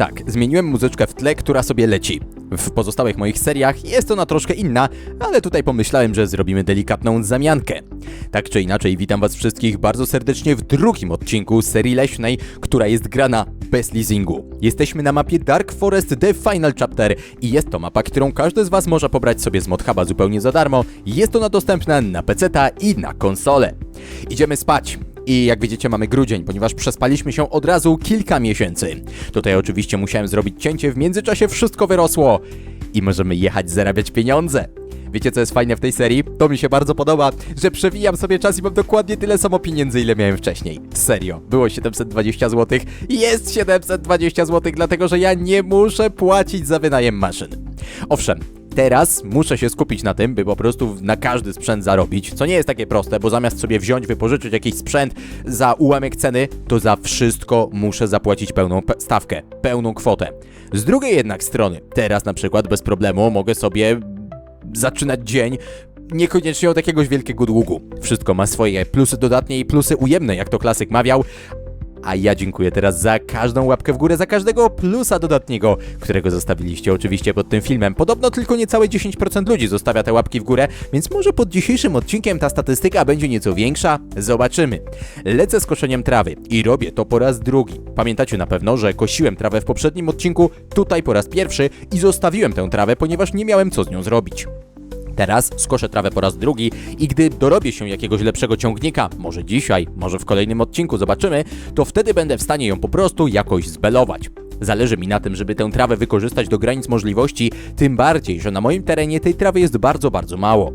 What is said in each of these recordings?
Tak, zmieniłem muzyczkę w tle, która sobie leci. W pozostałych moich seriach jest ona troszkę inna, ale tutaj pomyślałem, że zrobimy delikatną zamiankę. Tak czy inaczej, witam was wszystkich bardzo serdecznie w drugim odcinku serii leśnej, która jest grana bez leasingu. Jesteśmy na mapie Dark Forest The Final Chapter i jest to mapa, którą każdy z was może pobrać sobie z modhuba zupełnie za darmo. Jest ona dostępna na PC i na konsolę. Idziemy spać. I jak widzicie mamy grudzień, ponieważ przespaliśmy się od razu kilka miesięcy. Tutaj oczywiście musiałem zrobić cięcie, w międzyczasie wszystko wyrosło i możemy jechać zarabiać pieniądze. Wiecie co jest fajne w tej serii? To mi się bardzo podoba, że przewijam sobie czas i mam dokładnie tyle samo pieniędzy, ile miałem wcześniej. Serio, było 720 zł, jest 720 zł, dlatego że ja nie muszę płacić za wynajem maszyn. Owszem, Teraz muszę się skupić na tym, by po prostu na każdy sprzęt zarobić, co nie jest takie proste, bo zamiast sobie wziąć, wypożyczyć jakiś sprzęt za ułamek ceny, to za wszystko muszę zapłacić pełną pe- stawkę, pełną kwotę. Z drugiej jednak strony, teraz na przykład bez problemu mogę sobie zaczynać dzień niekoniecznie od jakiegoś wielkiego długu. Wszystko ma swoje plusy dodatnie i plusy ujemne, jak to klasyk mawiał. A ja dziękuję teraz za każdą łapkę w górę, za każdego plusa dodatniego, którego zostawiliście oczywiście pod tym filmem. Podobno tylko niecałe 10% ludzi zostawia te łapki w górę, więc może pod dzisiejszym odcinkiem ta statystyka będzie nieco większa? Zobaczymy. Lecę z koszeniem trawy i robię to po raz drugi. Pamiętacie na pewno, że kosiłem trawę w poprzednim odcinku, tutaj po raz pierwszy i zostawiłem tę trawę, ponieważ nie miałem co z nią zrobić. Teraz skoszę trawę po raz drugi i gdy dorobię się jakiegoś lepszego ciągnika, może dzisiaj, może w kolejnym odcinku zobaczymy, to wtedy będę w stanie ją po prostu jakoś zbelować. Zależy mi na tym, żeby tę trawę wykorzystać do granic możliwości, tym bardziej, że na moim terenie tej trawy jest bardzo, bardzo mało.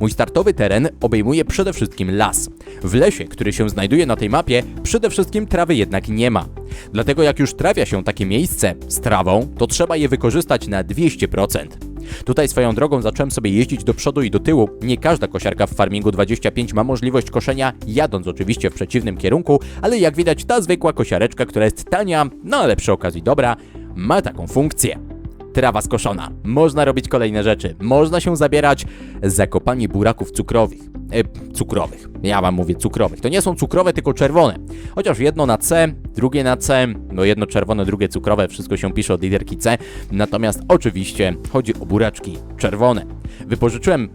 Mój startowy teren obejmuje przede wszystkim las. W lesie, który się znajduje na tej mapie, przede wszystkim trawy jednak nie ma. Dlatego jak już trafia się takie miejsce z trawą, to trzeba je wykorzystać na 200%. Tutaj swoją drogą zacząłem sobie jeździć do przodu i do tyłu. Nie każda kosiarka w Farmingu 25 ma możliwość koszenia, jadąc oczywiście w przeciwnym kierunku, ale jak widać ta zwykła kosiareczka, która jest tania, no ale przy okazji dobra, ma taką funkcję. Trawa skoszona. Można robić kolejne rzeczy. Można się zabierać za kopanie buraków cukrowych. E, cukrowych. Ja wam mówię cukrowych. To nie są cukrowe, tylko czerwone. Chociaż jedno na C, drugie na C, no jedno czerwone, drugie cukrowe, wszystko się pisze od literki C. Natomiast oczywiście chodzi o buraczki czerwone. Wypożyczyłem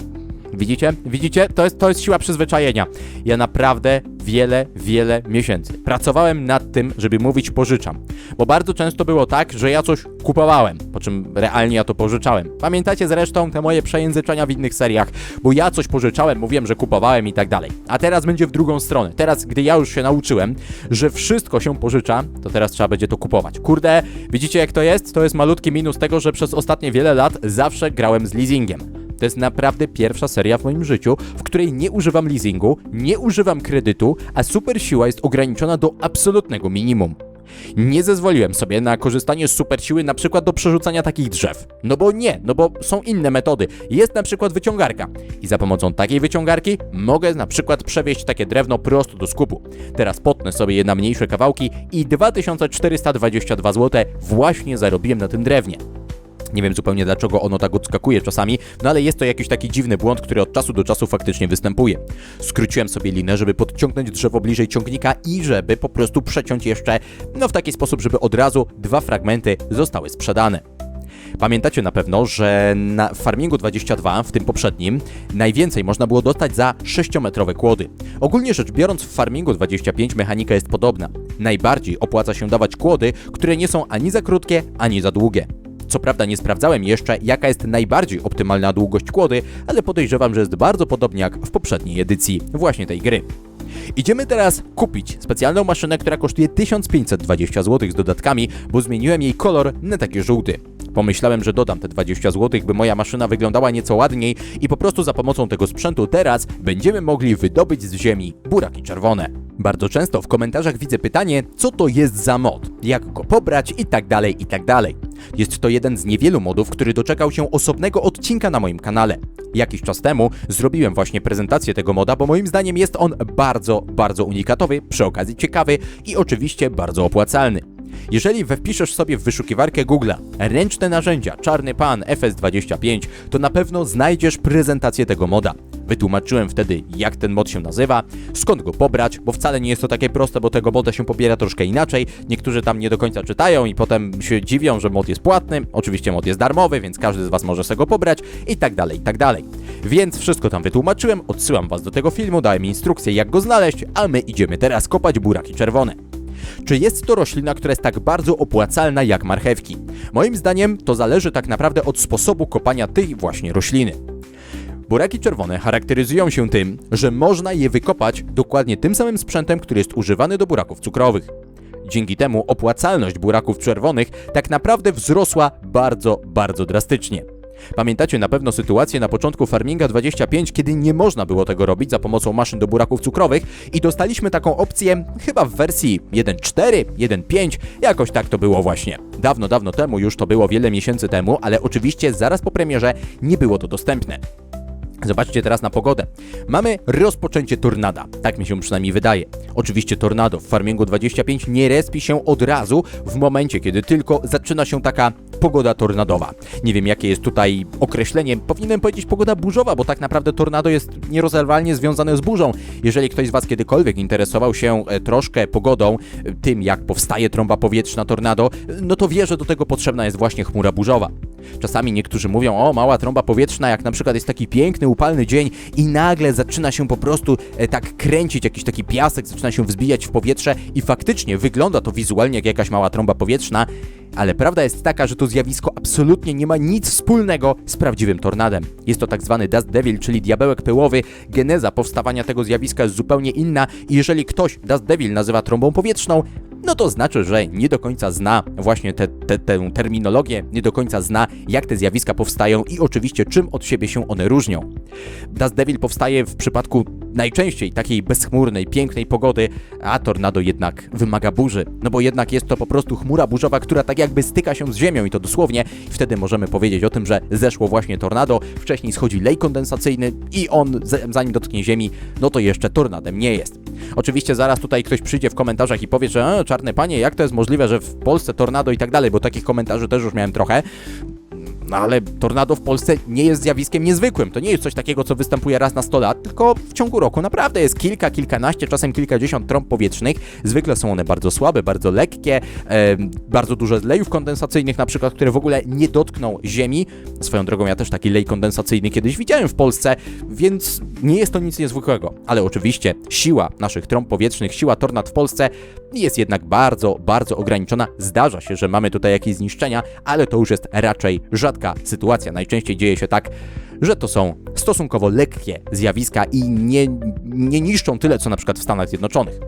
Widzicie? Widzicie? To jest, to jest siła przyzwyczajenia. Ja naprawdę wiele, wiele miesięcy pracowałem nad tym, żeby mówić pożyczam. Bo bardzo często było tak, że ja coś kupowałem, po czym realnie ja to pożyczałem. Pamiętacie zresztą te moje przejęzyczenia w innych seriach, bo ja coś pożyczałem, mówiłem, że kupowałem i tak dalej. A teraz będzie w drugą stronę. Teraz, gdy ja już się nauczyłem, że wszystko się pożycza, to teraz trzeba będzie to kupować. Kurde, widzicie jak to jest? To jest malutki minus tego, że przez ostatnie wiele lat zawsze grałem z leasingiem. To jest naprawdę pierwsza seria w moim życiu, w której nie używam leasingu, nie używam kredytu, a super siła jest ograniczona do absolutnego minimum. Nie zezwoliłem sobie na korzystanie z super siły na przykład do przerzucania takich drzew. No bo nie, no bo są inne metody. Jest na przykład wyciągarka i za pomocą takiej wyciągarki mogę na przykład przewieźć takie drewno prosto do skupu. Teraz potnę sobie je na mniejsze kawałki i 2422 zł właśnie zarobiłem na tym drewnie. Nie wiem zupełnie dlaczego ono tak odskakuje czasami, no ale jest to jakiś taki dziwny błąd, który od czasu do czasu faktycznie występuje. Skróciłem sobie linę, żeby podciągnąć drzewo bliżej ciągnika i żeby po prostu przeciąć jeszcze, no w taki sposób, żeby od razu dwa fragmenty zostały sprzedane. Pamiętacie na pewno, że na Farmingu 22, w tym poprzednim, najwięcej można było dostać za 6-metrowe kłody. Ogólnie rzecz biorąc, w Farmingu 25 mechanika jest podobna. Najbardziej opłaca się dawać kłody, które nie są ani za krótkie, ani za długie. Co prawda nie sprawdzałem jeszcze, jaka jest najbardziej optymalna długość kłody, ale podejrzewam, że jest bardzo podobnie jak w poprzedniej edycji właśnie tej gry. Idziemy teraz kupić specjalną maszynę, która kosztuje 1520 zł z dodatkami, bo zmieniłem jej kolor na taki żółty. Pomyślałem, że dodam te 20 zł, by moja maszyna wyglądała nieco ładniej i po prostu za pomocą tego sprzętu teraz będziemy mogli wydobyć z ziemi buraki czerwone. Bardzo często w komentarzach widzę pytanie, co to jest za mod, jak go pobrać i tak dalej, i tak dalej. Jest to jeden z niewielu modów, który doczekał się osobnego odcinka na moim kanale. Jakiś czas temu zrobiłem właśnie prezentację tego moda, bo moim zdaniem jest on bardzo, bardzo unikatowy, przy okazji ciekawy i oczywiście bardzo opłacalny. Jeżeli wpiszesz sobie w wyszukiwarkę Google'a ręczne narzędzia Czarny Pan FS25, to na pewno znajdziesz prezentację tego moda. Wytłumaczyłem wtedy, jak ten mod się nazywa, skąd go pobrać, bo wcale nie jest to takie proste, bo tego moda się pobiera troszkę inaczej. Niektórzy tam nie do końca czytają i potem się dziwią, że mod jest płatny. Oczywiście mod jest darmowy, więc każdy z Was może sobie go pobrać i tak dalej, i tak dalej. Więc wszystko tam wytłumaczyłem, odsyłam Was do tego filmu, dałem instrukcję, jak go znaleźć, a my idziemy teraz kopać buraki czerwone. Czy jest to roślina, która jest tak bardzo opłacalna jak marchewki? Moim zdaniem to zależy tak naprawdę od sposobu kopania tej właśnie rośliny. Buraki czerwone charakteryzują się tym, że można je wykopać dokładnie tym samym sprzętem, który jest używany do buraków cukrowych. Dzięki temu opłacalność buraków czerwonych tak naprawdę wzrosła bardzo, bardzo drastycznie. Pamiętacie na pewno sytuację na początku Farminga 25, kiedy nie można było tego robić za pomocą maszyn do buraków cukrowych i dostaliśmy taką opcję chyba w wersji 1.4, 1.5, jakoś tak to było właśnie. Dawno, dawno temu, już to było wiele miesięcy temu, ale oczywiście zaraz po premierze nie było to dostępne. Zobaczcie teraz na pogodę. Mamy rozpoczęcie tornada, tak mi się przynajmniej wydaje. Oczywiście tornado w Farmingu 25 nie respi się od razu w momencie, kiedy tylko zaczyna się taka pogoda tornadowa. Nie wiem jakie jest tutaj określenie, powinienem powiedzieć pogoda burzowa, bo tak naprawdę tornado jest nierozerwalnie związane z burzą. Jeżeli ktoś z Was kiedykolwiek interesował się e, troszkę pogodą, e, tym jak powstaje trąba powietrzna tornado, no to wie, że do tego potrzebna jest właśnie chmura burzowa. Czasami niektórzy mówią, o mała trąba powietrzna, jak na przykład jest taki piękny, upalny dzień i nagle zaczyna się po prostu e, tak kręcić, jakiś taki piasek zaczyna się wzbijać w powietrze i faktycznie wygląda to wizualnie jak jakaś mała trąba powietrzna, ale prawda jest taka, że to zjawisko absolutnie nie ma nic wspólnego z prawdziwym tornadem. Jest to tak zwany Dust Devil, czyli diabełek pyłowy. Geneza powstawania tego zjawiska jest zupełnie inna i jeżeli ktoś Dust Devil nazywa trąbą powietrzną, no to znaczy, że nie do końca zna właśnie te, te, tę terminologię, nie do końca zna, jak te zjawiska powstają i oczywiście czym od siebie się one różnią. Dust Devil powstaje w przypadku najczęściej takiej bezchmurnej, pięknej pogody, a tornado jednak wymaga burzy, no bo jednak jest to po prostu chmura burzowa, która tak jakby styka się z ziemią i to dosłownie, wtedy możemy powiedzieć o tym, że zeszło właśnie tornado, wcześniej schodzi lej kondensacyjny i on zanim dotknie ziemi, no to jeszcze tornadem nie jest. Oczywiście zaraz tutaj ktoś przyjdzie w komentarzach i powie, że e, czarne panie, jak to jest możliwe, że w Polsce tornado i tak dalej, bo takich komentarzy też już miałem trochę. No ale tornado w Polsce nie jest zjawiskiem niezwykłym. To nie jest coś takiego, co występuje raz na 100 lat, tylko w ciągu roku naprawdę jest kilka, kilkanaście, czasem kilkadziesiąt trąb powietrznych. Zwykle są one bardzo słabe, bardzo lekkie, e, bardzo dużo lejów kondensacyjnych na przykład, które w ogóle nie dotkną ziemi. Swoją drogą ja też taki lej kondensacyjny kiedyś widziałem w Polsce, więc nie jest to nic niezwykłego. Ale oczywiście siła naszych trąb powietrznych, siła tornad w Polsce jest jednak bardzo, bardzo ograniczona. Zdarza się, że mamy tutaj jakieś zniszczenia, ale to już jest raczej rzadka sytuacja. Najczęściej dzieje się tak, że to są stosunkowo lekkie zjawiska i nie, nie niszczą tyle, co na przykład w Stanach Zjednoczonych.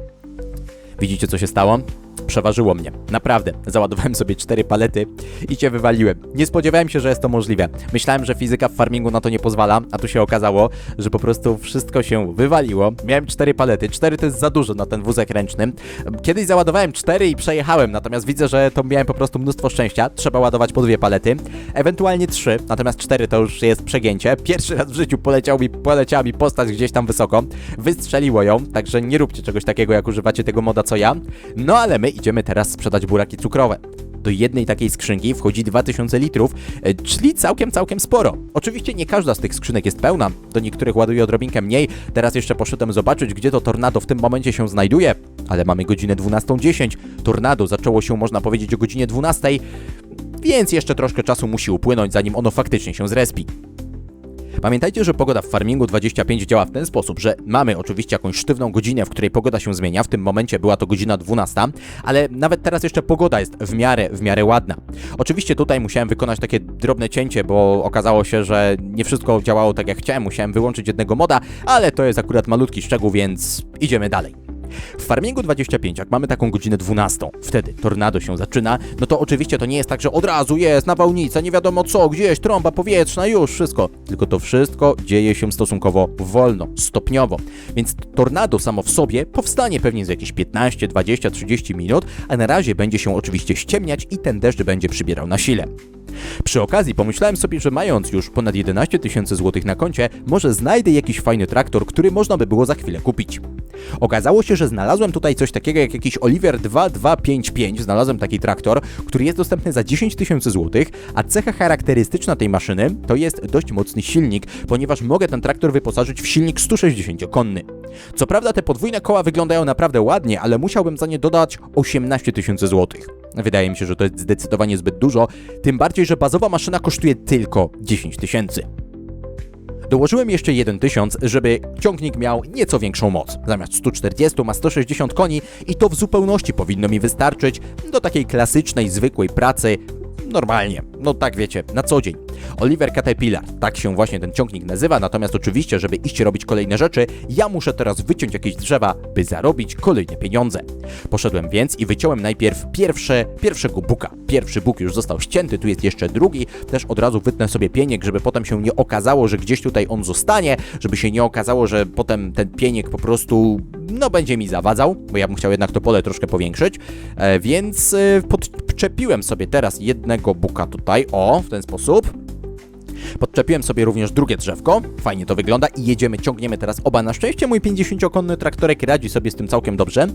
Widzicie, co się stało? Przeważyło mnie. Naprawdę. Załadowałem sobie cztery palety i cię wywaliłem. Nie spodziewałem się, że jest to możliwe. Myślałem, że fizyka w farmingu na to nie pozwala, a tu się okazało, że po prostu wszystko się wywaliło. Miałem cztery palety. Cztery to jest za dużo na ten wózek ręczny. Kiedyś załadowałem cztery i przejechałem, natomiast widzę, że to miałem po prostu mnóstwo szczęścia. Trzeba ładować po dwie palety. Ewentualnie trzy, natomiast cztery to już jest przegięcie. Pierwszy raz w życiu poleciał mi, poleciała mi postać gdzieś tam wysoko. Wystrzeliło ją, także nie róbcie czegoś takiego, jak używacie tego moda co ja. No ale my idziemy teraz sprzedać buraki cukrowe. Do jednej takiej skrzynki wchodzi 2000 litrów, e, czyli całkiem, całkiem sporo. Oczywiście nie każda z tych skrzynek jest pełna, do niektórych ładuje odrobinkę mniej. Teraz jeszcze poszedłem zobaczyć, gdzie to tornado w tym momencie się znajduje, ale mamy godzinę 12.10. Tornado zaczęło się, można powiedzieć, o godzinie 12, więc jeszcze troszkę czasu musi upłynąć, zanim ono faktycznie się zrespi. Pamiętajcie, że pogoda w Farmingu 25 działa w ten sposób, że mamy oczywiście jakąś sztywną godzinę, w której pogoda się zmienia. W tym momencie była to godzina 12, ale nawet teraz jeszcze pogoda jest w miarę, w miarę ładna. Oczywiście tutaj musiałem wykonać takie drobne cięcie, bo okazało się, że nie wszystko działało tak jak chciałem. Musiałem wyłączyć jednego moda, ale to jest akurat malutki szczegół, więc idziemy dalej. W Farmingu 25, jak mamy taką godzinę 12, wtedy tornado się zaczyna, no to oczywiście to nie jest tak, że od razu jest nawałnica, nie wiadomo co, gdzieś trąba powietrzna, już wszystko. Tylko to wszystko dzieje się stosunkowo wolno, stopniowo. Więc tornado samo w sobie powstanie pewnie za jakieś 15, 20, 30 minut, a na razie będzie się oczywiście ściemniać i ten deszcz będzie przybierał na sile. Przy okazji pomyślałem sobie, że mając już ponad 11 tysięcy złotych na koncie, może znajdę jakiś fajny traktor, który można by było za chwilę kupić. Okazało się, że znalazłem tutaj coś takiego jak jakiś Oliver 2255, znalazłem taki traktor, który jest dostępny za 10 tysięcy złotych, a cecha charakterystyczna tej maszyny to jest dość mocny silnik, ponieważ mogę ten traktor wyposażyć w silnik 160-konny. Co prawda te podwójne koła wyglądają naprawdę ładnie, ale musiałbym za nie dodać 18 tysięcy złotych. Wydaje mi się, że to jest zdecydowanie zbyt dużo, tym bardziej, że bazowa maszyna kosztuje tylko 10 tysięcy. Dołożyłem jeszcze 1000, żeby ciągnik miał nieco większą moc. Zamiast 140 ma 160 koni i to w zupełności powinno mi wystarczyć do takiej klasycznej, zwykłej pracy normalnie. No tak wiecie, na co dzień. Oliver Caterpillar, tak się właśnie ten ciągnik nazywa, natomiast oczywiście, żeby iść robić kolejne rzeczy, ja muszę teraz wyciąć jakieś drzewa, by zarobić kolejne pieniądze. Poszedłem więc i wyciąłem najpierw pierwsze, pierwszego buka. Pierwszy buk już został ścięty, tu jest jeszcze drugi, też od razu wytnę sobie pieniek, żeby potem się nie okazało, że gdzieś tutaj on zostanie, żeby się nie okazało, że potem ten pieniek po prostu, no będzie mi zawadzał, bo ja bym chciał jednak to pole troszkę powiększyć, e, więc e, podczepiłem sobie teraz jednego buka tutaj, o, w ten sposób. Podczepiłem sobie również drugie drzewko, fajnie to wygląda i jedziemy, ciągniemy teraz oba. Na szczęście mój 50-konny traktorek radzi sobie z tym całkiem dobrze,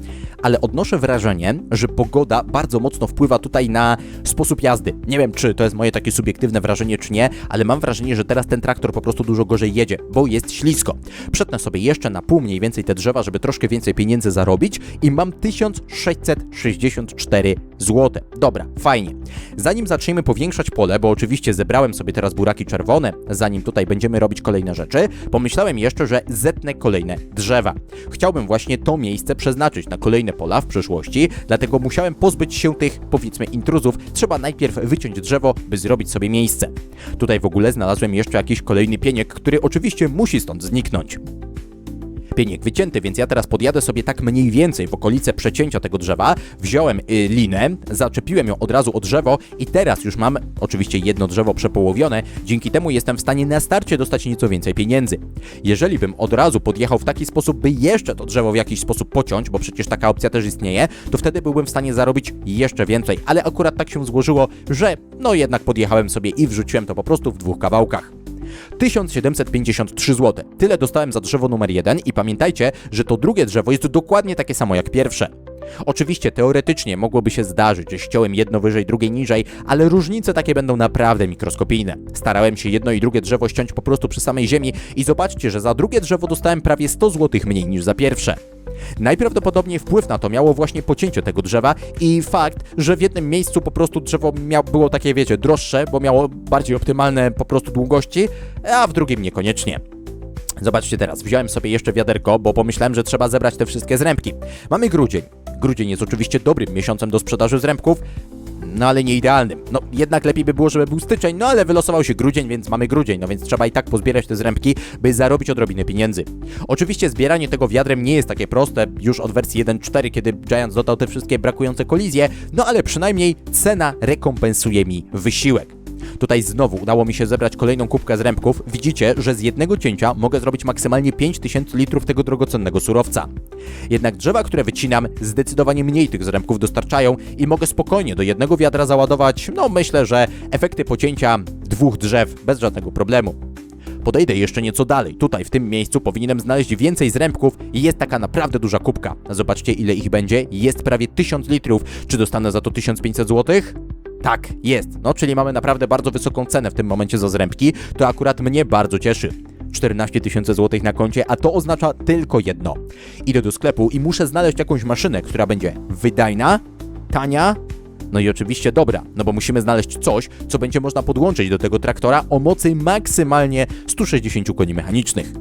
ale odnoszę wrażenie, że pogoda bardzo mocno wpływa tutaj na sposób jazdy. Nie wiem, czy to jest moje takie subiektywne wrażenie, czy nie, ale mam wrażenie, że teraz ten traktor po prostu dużo gorzej jedzie, bo jest ślisko. Przetnę sobie jeszcze na pół mniej więcej te drzewa, żeby troszkę więcej pieniędzy zarobić i mam 1664 zł. Dobra, fajnie. Zanim zaczniemy powiększać pole, bo oczywiście zebrałem sobie teraz buraki czerwone, zanim tutaj będziemy robić kolejne rzeczy, pomyślałem jeszcze, że zetnę kolejne drzewa. Chciałbym właśnie to miejsce przeznaczyć na kolejne pola w przyszłości, dlatego musiałem pozbyć się tych, powiedzmy, intruzów. Trzeba najpierw wyciąć drzewo, by zrobić sobie miejsce. Tutaj w ogóle znalazłem jeszcze jakiś kolejny pieniek, który oczywiście musi stąd zniknąć pieniek wycięty, więc ja teraz podjadę sobie tak mniej więcej w okolice przecięcia tego drzewa, wziąłem y, linę, zaczepiłem ją od razu o drzewo i teraz już mam oczywiście jedno drzewo przepołowione, dzięki temu jestem w stanie na starcie dostać nieco więcej pieniędzy. Jeżeli bym od razu podjechał w taki sposób, by jeszcze to drzewo w jakiś sposób pociąć, bo przecież taka opcja też istnieje, to wtedy byłbym w stanie zarobić jeszcze więcej, ale akurat tak się złożyło, że no jednak podjechałem sobie i wrzuciłem to po prostu w dwóch kawałkach. 1753 zł. Tyle dostałem za drzewo numer 1 i pamiętajcie, że to drugie drzewo jest dokładnie takie samo jak pierwsze. Oczywiście teoretycznie mogłoby się zdarzyć, że ściąłem jedno wyżej, drugie niżej, ale różnice takie będą naprawdę mikroskopijne. Starałem się jedno i drugie drzewo ściąć po prostu przy samej ziemi i zobaczcie, że za drugie drzewo dostałem prawie 100 zł mniej niż za pierwsze. Najprawdopodobniej wpływ na to miało właśnie pocięcie tego drzewa i fakt, że w jednym miejscu po prostu drzewo miało, było takie, wiecie, droższe, bo miało bardziej optymalne po prostu długości, a w drugim niekoniecznie. Zobaczcie teraz, wziąłem sobie jeszcze wiaderko, bo pomyślałem, że trzeba zebrać te wszystkie zrębki. Mamy grudzień. Grudzień jest oczywiście dobrym miesiącem do sprzedaży zrębków, no ale nie idealnym. No jednak lepiej by było, żeby był styczeń, no ale wylosował się grudzień, więc mamy grudzień, no więc trzeba i tak pozbierać te zrębki, by zarobić odrobinę pieniędzy. Oczywiście zbieranie tego wiadrem nie jest takie proste, już od wersji 1.4, kiedy Giant dodał te wszystkie brakujące kolizje, no ale przynajmniej cena rekompensuje mi wysiłek. Tutaj znowu udało mi się zebrać kolejną kubkę zrębków. Widzicie, że z jednego cięcia mogę zrobić maksymalnie 5000 litrów tego drogocennego surowca. Jednak drzewa, które wycinam, zdecydowanie mniej tych zrębków dostarczają i mogę spokojnie do jednego wiadra załadować, no myślę, że efekty pocięcia dwóch drzew bez żadnego problemu. Podejdę jeszcze nieco dalej. Tutaj, w tym miejscu, powinienem znaleźć więcej zrębków i jest taka naprawdę duża kubka. Zobaczcie, ile ich będzie. Jest prawie 1000 litrów. Czy dostanę za to 1500 złotych? Tak, jest. No, czyli mamy naprawdę bardzo wysoką cenę w tym momencie za zrębki. To akurat mnie bardzo cieszy. 14 tysięcy złotych na koncie, a to oznacza tylko jedno. Idę do sklepu i muszę znaleźć jakąś maszynę, która będzie wydajna, tania, no i oczywiście dobra, no bo musimy znaleźć coś, co będzie można podłączyć do tego traktora o mocy maksymalnie 160 koni mechanicznych.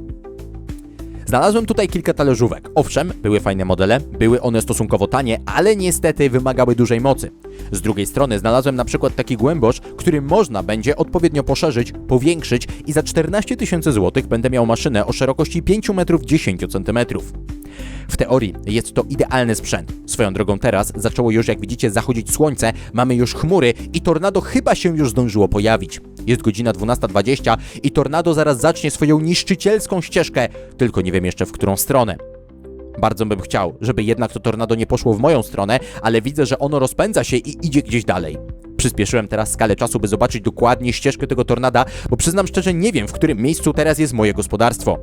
Znalazłem tutaj kilka talerzówek. Owszem, były fajne modele, były one stosunkowo tanie, ale niestety wymagały dużej mocy. Z drugiej strony znalazłem na przykład taki głębosz, który można będzie odpowiednio poszerzyć, powiększyć i za 14 tysięcy złotych będę miał maszynę o szerokości 5 metrów 10 centymetrów. W teorii jest to idealny sprzęt. Swoją drogą teraz zaczęło już, jak widzicie, zachodzić słońce, mamy już chmury i tornado chyba się już zdążyło pojawić. Jest godzina 12.20 i tornado zaraz zacznie swoją niszczycielską ścieżkę, tylko nie wiem jeszcze w którą stronę. Bardzo bym chciał, żeby jednak to tornado nie poszło w moją stronę, ale widzę, że ono rozpędza się i idzie gdzieś dalej. Przyspieszyłem teraz skalę czasu, by zobaczyć dokładnie ścieżkę tego tornada, bo przyznam szczerze, nie wiem, w którym miejscu teraz jest moje gospodarstwo.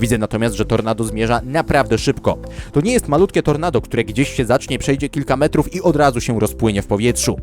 Widzę natomiast, że tornado zmierza naprawdę szybko. To nie jest malutkie tornado, które gdzieś się zacznie, przejdzie kilka metrów i od razu się rozpłynie w powietrzu.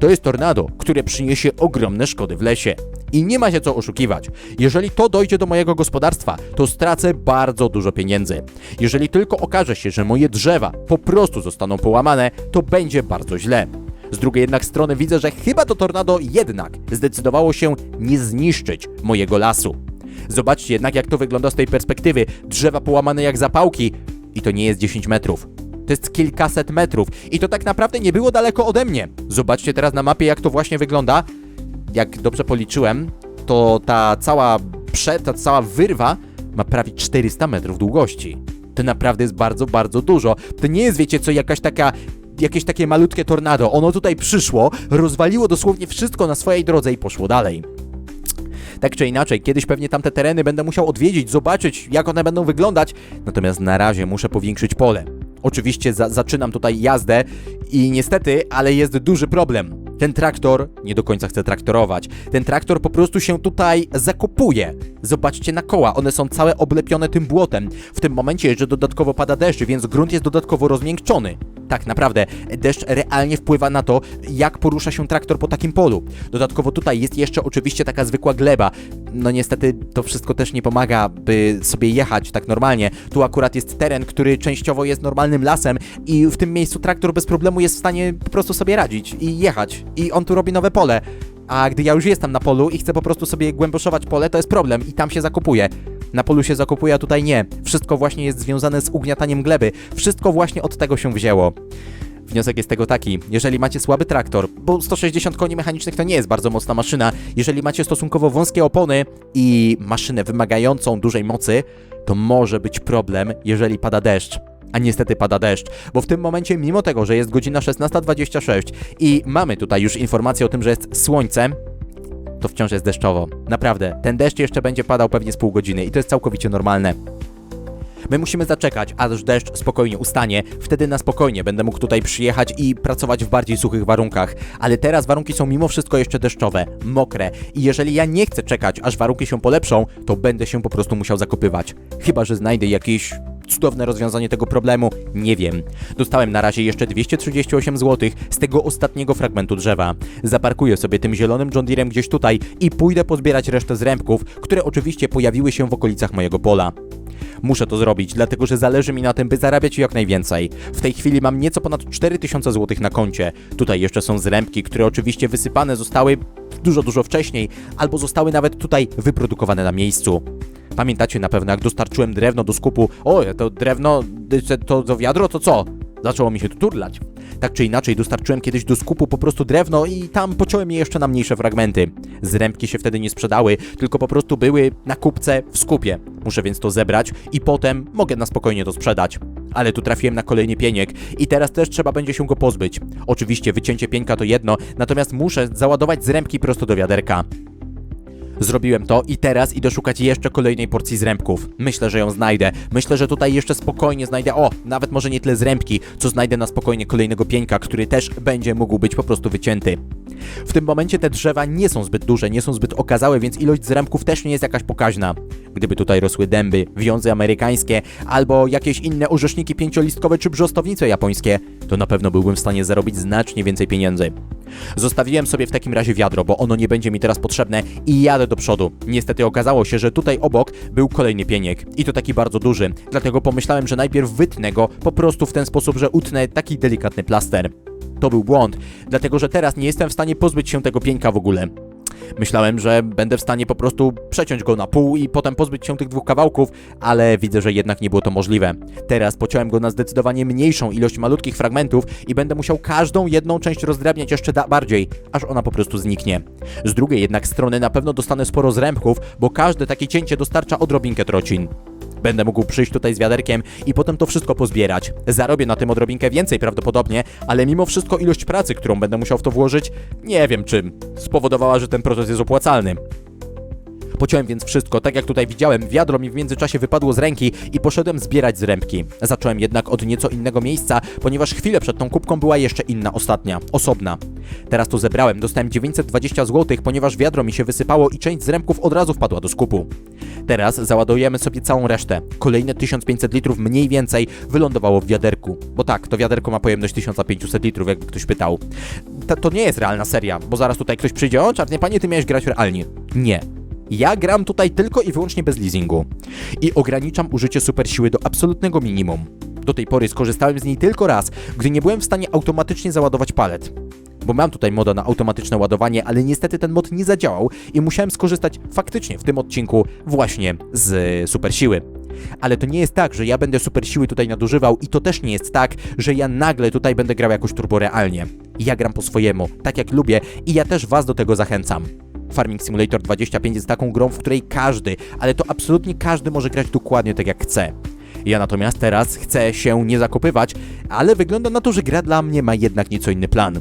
To jest tornado, które przyniesie ogromne szkody w lesie. I nie ma się co oszukiwać. Jeżeli to dojdzie do mojego gospodarstwa, to stracę bardzo dużo pieniędzy. Jeżeli tylko okaże się, że moje drzewa po prostu zostaną połamane, to będzie bardzo źle. Z drugiej jednak strony widzę, że chyba to tornado jednak zdecydowało się nie zniszczyć mojego lasu. Zobaczcie jednak, jak to wygląda z tej perspektywy. Drzewa połamane jak zapałki. I to nie jest 10 metrów. To jest kilkaset metrów. I to tak naprawdę nie było daleko ode mnie. Zobaczcie teraz na mapie, jak to właśnie wygląda. Jak dobrze policzyłem, to ta cała prze, ta cała wyrwa ma prawie 400 metrów długości. To naprawdę jest bardzo, bardzo dużo. To nie jest, wiecie co, jakaś taka jakieś takie malutkie tornado. Ono tutaj przyszło, rozwaliło dosłownie wszystko na swojej drodze i poszło dalej. Tak czy inaczej, kiedyś pewnie tamte tereny będę musiał odwiedzić, zobaczyć, jak one będą wyglądać. Natomiast na razie muszę powiększyć pole. Oczywiście za zaczynam tutaj jazdę i niestety, ale jest duży problem. Ten traktor nie do końca chce traktorować. Ten traktor po prostu się tutaj zakopuje. Zobaczcie na koła, one są całe oblepione tym błotem. W tym momencie jeszcze dodatkowo pada deszcz, więc grunt jest dodatkowo rozmiękczony. Tak, naprawdę, deszcz realnie wpływa na to, jak porusza się traktor po takim polu. Dodatkowo tutaj jest jeszcze oczywiście taka zwykła gleba. No niestety to wszystko też nie pomaga, by sobie jechać tak normalnie. Tu akurat jest teren, który częściowo jest normalnym lasem i w tym miejscu traktor bez problemu jest w stanie po prostu sobie radzić i jechać. I on tu robi nowe pole. A gdy ja już jestem na polu i chcę po prostu sobie głęboszować pole, to jest problem i tam się zakupuje. Na polu się zakupuje, a tutaj nie. Wszystko właśnie jest związane z ugniataniem gleby. Wszystko właśnie od tego się wzięło. Wniosek jest tego taki, jeżeli macie słaby traktor, bo 160 koni mechanicznych to nie jest bardzo mocna maszyna, jeżeli macie stosunkowo wąskie opony i maszynę wymagającą dużej mocy, to może być problem, jeżeli pada deszcz. A niestety pada deszcz, bo w tym momencie, mimo tego, że jest godzina 16.26 i mamy tutaj już informację o tym, że jest słońce, to wciąż jest deszczowo. Naprawdę, ten deszcz jeszcze będzie padał pewnie z pół godziny i to jest całkowicie normalne. My musimy zaczekać, aż deszcz spokojnie ustanie, wtedy na spokojnie będę mógł tutaj przyjechać i pracować w bardziej suchych warunkach. Ale teraz warunki są mimo wszystko jeszcze deszczowe, mokre i jeżeli ja nie chcę czekać, aż warunki się polepszą, to będę się po prostu musiał zakopywać. Chyba, że znajdę jakieś cudowne rozwiązanie tego problemu? Nie wiem. Dostałem na razie jeszcze 238 zł z tego ostatniego fragmentu drzewa. Zaparkuję sobie tym zielonym John Deerem gdzieś tutaj i pójdę pozbierać resztę zrębków, które oczywiście pojawiły się w okolicach mojego pola. Muszę to zrobić, dlatego że zależy mi na tym, by zarabiać jak najwięcej. W tej chwili mam nieco ponad 4000 zł na koncie. Tutaj jeszcze są zrębki, które oczywiście wysypane zostały dużo, dużo wcześniej, albo zostały nawet tutaj wyprodukowane na miejscu. Pamiętacie na pewno, jak dostarczyłem drewno do skupu. O, to drewno, to, to wiadro, to co? Zaczęło mi się tu turlać. Tak czy inaczej, dostarczyłem kiedyś do skupu po prostu drewno i tam pociąłem je jeszcze na mniejsze fragmenty. Zrębki się wtedy nie sprzedały, tylko po prostu były na kupce w skupie. Muszę więc to zebrać i potem mogę na spokojnie to sprzedać. Ale tu trafiłem na kolejny pieniek i teraz też trzeba będzie się go pozbyć. Oczywiście wycięcie pieńka to jedno, natomiast muszę załadować zrębki prosto do wiaderka. Zrobiłem to i teraz idę szukać jeszcze kolejnej porcji zrębków. Myślę, że ją znajdę. Myślę, że tutaj jeszcze spokojnie znajdę, o, nawet może nie tyle zrębki, co znajdę na spokojnie kolejnego pieńka, który też będzie mógł być po prostu wycięty. W tym momencie te drzewa nie są zbyt duże, nie są zbyt okazałe, więc ilość zrębków też nie jest jakaś pokaźna. Gdyby tutaj rosły dęby, wiązy amerykańskie albo jakieś inne orzeszniki pięciolistkowe czy brzostownice japońskie, to na pewno byłbym w stanie zarobić znacznie więcej pieniędzy. Zostawiłem sobie w takim razie wiadro, bo ono nie będzie mi teraz potrzebne i jadę do przodu. Niestety okazało się, że tutaj obok był kolejny pieniek i to taki bardzo duży, dlatego pomyślałem, że najpierw wytnę go po prostu w ten sposób, że utnę taki delikatny plaster. To był błąd, dlatego że teraz nie jestem w stanie pozbyć się tego pieńka w ogóle. Myślałem, że będę w stanie po prostu przeciąć go na pół i potem pozbyć się tych dwóch kawałków, ale widzę, że jednak nie było to możliwe. Teraz pociąłem go na zdecydowanie mniejszą ilość malutkich fragmentów i będę musiał każdą jedną część rozdrabniać jeszcze bardziej, aż ona po prostu zniknie. Z drugiej jednak strony na pewno dostanę sporo zrębków, bo każde takie cięcie dostarcza odrobinkę trocin. Będę mógł przyjść tutaj z wiaderkiem i potem to wszystko pozbierać. Zarobię na tym odrobinkę więcej prawdopodobnie, ale mimo wszystko ilość pracy, którą będę musiał w to włożyć, nie wiem czy spowodowała, że ten proces jest opłacalny. Pociąłem więc wszystko, tak jak tutaj widziałem, wiadro mi w międzyczasie wypadło z ręki i poszedłem zbierać zrębki. Zacząłem jednak od nieco innego miejsca, ponieważ chwilę przed tą kubką była jeszcze inna ostatnia, osobna. Teraz to zebrałem, dostałem 920 zł, ponieważ wiadro mi się wysypało i część zrębków od razu wpadła do skupu. Teraz załadujemy sobie całą resztę. Kolejne 1500 litrów mniej więcej wylądowało w wiaderku. Bo tak, to wiaderko ma pojemność 1500 litrów, jakby ktoś pytał. To, to nie jest realna seria, bo zaraz tutaj ktoś przyjdzie, o czarnie panie, ty miałeś grać realnie. Nie. Ja gram tutaj tylko i wyłącznie bez leasingu. I ograniczam użycie super siły do absolutnego minimum. Do tej pory skorzystałem z niej tylko raz, gdy nie byłem w stanie automatycznie załadować palet. Bo mam tutaj moda na automatyczne ładowanie, ale niestety ten mod nie zadziałał i musiałem skorzystać faktycznie w tym odcinku właśnie z super siły. Ale to nie jest tak, że ja będę super siły tutaj nadużywał i to też nie jest tak, że ja nagle tutaj będę grał jakoś turborealnie. Ja gram po swojemu, tak jak lubię i ja też was do tego zachęcam. Farming Simulator 25 jest taką grą, w której każdy, ale to absolutnie każdy może grać dokładnie tak jak chce. Ja natomiast teraz chcę się nie zakopywać, ale wygląda na to, że gra dla mnie ma jednak nieco inny plan.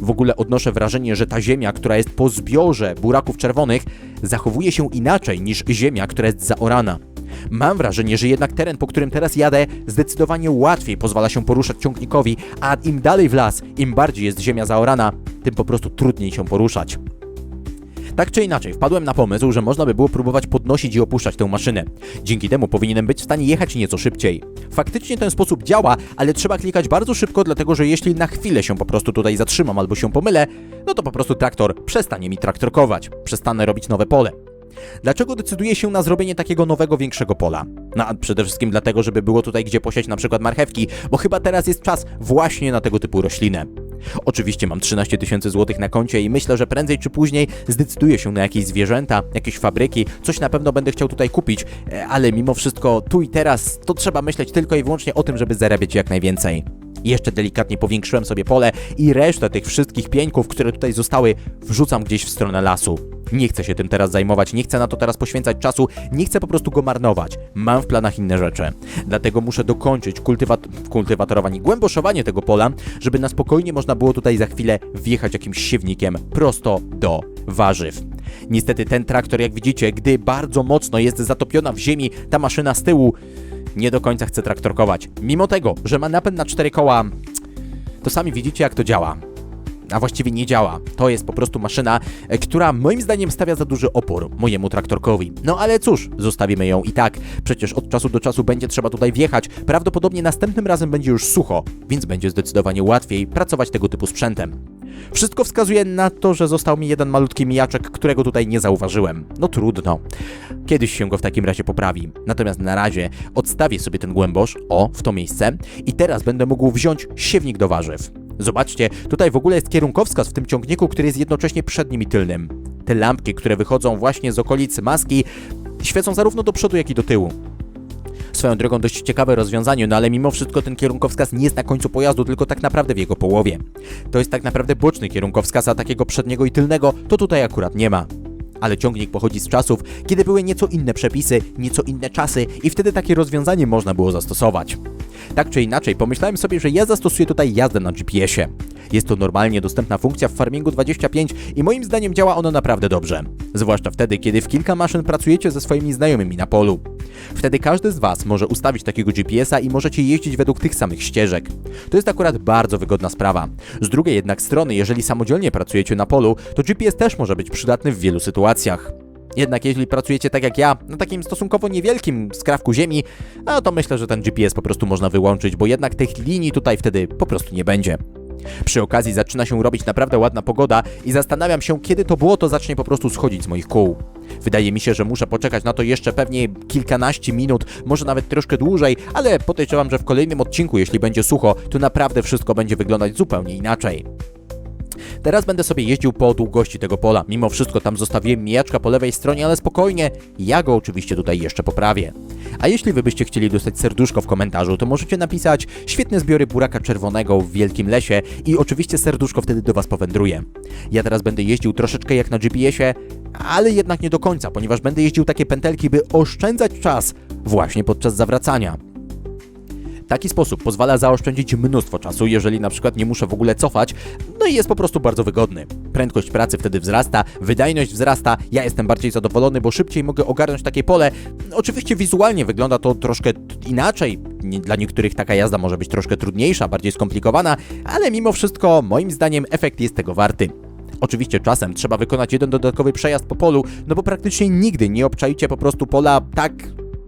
W ogóle odnoszę wrażenie, że ta ziemia, która jest po zbiorze buraków czerwonych, zachowuje się inaczej niż ziemia, która jest zaorana. Mam wrażenie, że jednak teren, po którym teraz jadę, zdecydowanie łatwiej pozwala się poruszać ciągnikowi, a im dalej w las, im bardziej jest ziemia zaorana, tym po prostu trudniej się poruszać. Tak czy inaczej, wpadłem na pomysł, że można by było próbować podnosić i opuszczać tę maszynę. Dzięki temu powinienem być w stanie jechać nieco szybciej. Faktycznie ten sposób działa, ale trzeba klikać bardzo szybko, dlatego że jeśli na chwilę się po prostu tutaj zatrzymam albo się pomylę, no to po prostu traktor przestanie mi traktorkować. Przestanę robić nowe pole. Dlaczego decyduję się na zrobienie takiego nowego, większego pola? No, a przede wszystkim dlatego, żeby było tutaj gdzie posiać na przykład marchewki, bo chyba teraz jest czas właśnie na tego typu roślinę. Oczywiście mam 13 tysięcy złotych na koncie i myślę, że prędzej czy później zdecyduję się na jakieś zwierzęta, jakieś fabryki, coś na pewno będę chciał tutaj kupić, e, ale mimo wszystko tu i teraz to trzeba myśleć tylko i wyłącznie o tym, żeby zarabiać jak najwięcej. Jeszcze delikatnie powiększyłem sobie pole i resztę tych wszystkich pieńków, które tutaj zostały, wrzucam gdzieś w stronę lasu. Nie chcę się tym teraz zajmować, nie chcę na to teraz poświęcać czasu, nie chcę po prostu go marnować. Mam w planach inne rzeczy. Dlatego muszę dokończyć kultywat kultywatorowanie, głęboszowanie tego pola, żeby na spokojnie można było tutaj za chwilę wjechać jakimś siewnikiem prosto do warzyw. Niestety ten traktor, jak widzicie, gdy bardzo mocno jest zatopiona w ziemi ta maszyna z tyłu, nie do końca chce traktorkować. Mimo tego, że ma napęd na cztery koła, to sami widzicie jak to działa. A właściwie nie działa. To jest po prostu maszyna, e, która moim zdaniem stawia za duży opór mojemu traktorkowi. No ale cóż, zostawimy ją i tak. Przecież od czasu do czasu będzie trzeba tutaj wjechać. Prawdopodobnie następnym razem będzie już sucho, więc będzie zdecydowanie łatwiej pracować tego typu sprzętem. Wszystko wskazuje na to, że został mi jeden malutki mijaczek, którego tutaj nie zauważyłem. No trudno. Kiedyś się go w takim razie poprawi. Natomiast na razie odstawię sobie ten głębosz, o, w to miejsce i teraz będę mógł wziąć siewnik do warzyw. Zobaczcie, tutaj w ogóle jest kierunkowskaz w tym ciągniku, który jest jednocześnie przednim i tylnym. Te lampki, które wychodzą właśnie z okolic maski, świecą zarówno do przodu, jak i do tyłu. Swoją drogą dość ciekawe rozwiązanie, no ale mimo wszystko ten kierunkowskaz nie jest na końcu pojazdu, tylko tak naprawdę w jego połowie. To jest tak naprawdę boczny kierunkowskaz, a takiego przedniego i tylnego to tutaj akurat nie ma. Ale ciągnik pochodzi z czasów, kiedy były nieco inne przepisy, nieco inne czasy i wtedy takie rozwiązanie można było zastosować. Tak czy inaczej, pomyślałem sobie, że ja zastosuję tutaj jazdę na GPS-ie. Jest to normalnie dostępna funkcja w Farmingu 25 i moim zdaniem działa ona naprawdę dobrze. Zwłaszcza wtedy, kiedy w kilka maszyn pracujecie ze swoimi znajomymi na polu. Wtedy każdy z Was może ustawić takiego GPS-a i możecie jeździć według tych samych ścieżek. To jest akurat bardzo wygodna sprawa. Z drugiej jednak strony, jeżeli samodzielnie pracujecie na polu, to GPS też może być przydatny w wielu sytuacjach. Jednak jeśli pracujecie tak jak ja, na takim stosunkowo niewielkim skrawku ziemi, no to myślę, że ten GPS po prostu można wyłączyć, bo jednak tych linii tutaj wtedy po prostu nie będzie. Przy okazji zaczyna się robić naprawdę ładna pogoda i zastanawiam się, kiedy to błoto zacznie po prostu schodzić z moich kół. Wydaje mi się, że muszę poczekać na to jeszcze pewnie kilkanaście minut, może nawet troszkę dłużej, ale podejrzewam, że w kolejnym odcinku, jeśli będzie sucho, to naprawdę wszystko będzie wyglądać zupełnie inaczej. Teraz będę sobie jeździł po długości tego pola. Mimo wszystko tam zostawiłem mijaczka po lewej stronie, ale spokojnie, ja go oczywiście tutaj jeszcze poprawię. A jeśli wy byście chcieli dostać serduszko w komentarzu, to możecie napisać świetne zbiory buraka czerwonego w wielkim lesie i oczywiście serduszko wtedy do was powędruje. Ja teraz będę jeździł troszeczkę jak na GPS-ie, ale jednak nie do końca, ponieważ będę jeździł takie pętelki, by oszczędzać czas właśnie podczas zawracania. Taki sposób pozwala zaoszczędzić mnóstwo czasu, jeżeli na przykład nie muszę w ogóle cofać, no i jest po prostu bardzo wygodny. Prędkość pracy wtedy wzrasta, wydajność wzrasta, ja jestem bardziej zadowolony, bo szybciej mogę ogarnąć takie pole. Oczywiście wizualnie wygląda to troszkę inaczej, dla niektórych taka jazda może być troszkę trudniejsza, bardziej skomplikowana, ale mimo wszystko moim zdaniem efekt jest tego warty. Oczywiście czasem trzeba wykonać jeden dodatkowy przejazd po polu, no bo praktycznie nigdy nie obczaicie po prostu pola tak,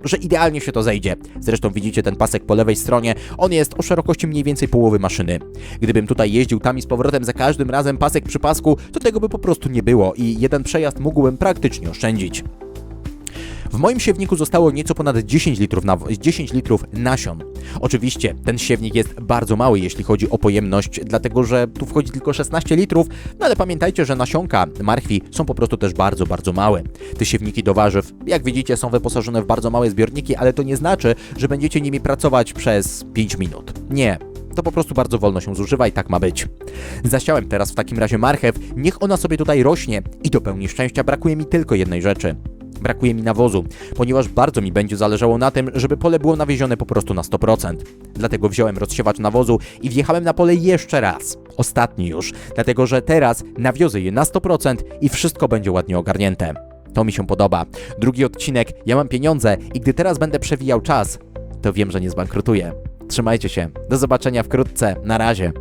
że idealnie się to zejdzie. Zresztą widzicie ten pasek po lewej stronie, on jest o szerokości mniej więcej połowy maszyny. Gdybym tutaj jeździł tam i z powrotem za każdym razem pasek przy pasku, to tego by po prostu nie było i jeden przejazd mógłbym praktycznie oszczędzić. W moim siewniku zostało nieco ponad 10 litrów, naw- 10 litrów nasion. Oczywiście ten siewnik jest bardzo mały, jeśli chodzi o pojemność, dlatego że tu wchodzi tylko 16 litrów, no ale pamiętajcie, że nasionka marchwi są po prostu też bardzo, bardzo małe. Te siewniki do warzyw, jak widzicie, są wyposażone w bardzo małe zbiorniki, ale to nie znaczy, że będziecie nimi pracować przez 5 minut. Nie, to po prostu bardzo wolno się zużywa i tak ma być. Zasiałem teraz w takim razie marchew, niech ona sobie tutaj rośnie i do pełni szczęścia brakuje mi tylko jednej rzeczy. Brakuje mi nawozu, ponieważ bardzo mi będzie zależało na tym, żeby pole było nawiezione po prostu na 100%. Dlatego wziąłem rozsiewacz nawozu i wjechałem na pole jeszcze raz. Ostatni już, dlatego że teraz nawiozę je na 100% i wszystko będzie ładnie ogarnięte. To mi się podoba. Drugi odcinek, ja mam pieniądze i gdy teraz będę przewijał czas, to wiem, że nie zbankrutuję. Trzymajcie się. Do zobaczenia wkrótce. Na razie.